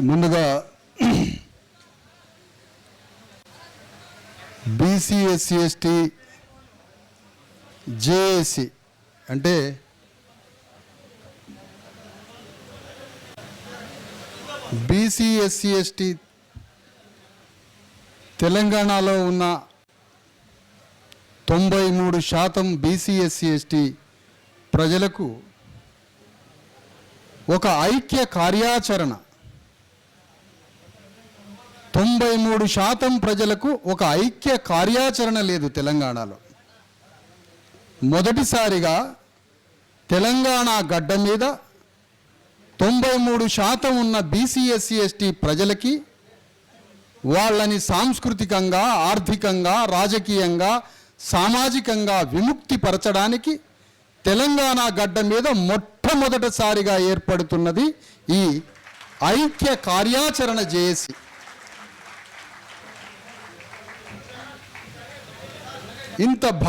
ముందుగా BC SC ST JAC అంటే BC SC ST తెలంగాణలో ఉన్న తొంభై మూడు శాతం బీసీ ఎస్సీ ఎస్టీ ప్రజలకు ఒక ఐక్య కార్యాచరణ తొంభై మూడు శాతం ప్రజలకు ఒక ఐక్య కార్యాచరణ లేదు తెలంగాణలో. మొదటిసారిగా తెలంగాణ గడ్డ మీద తొంభై మూడు శాతం ఉన్న బీసీఎస్సీ ఎస్టీ ప్రజలకి వాళ్ళని సాంస్కృతికంగా ఆర్థికంగా రాజకీయంగా సామాజికంగా విముక్తి పరచడానికి తెలంగాణ గడ్డ మీద మొట్టమొదటిసారిగా ఏర్పడుతున్నది ఈ ఐక్య కార్యాచరణ జేఏసీ. ఇంత భారీ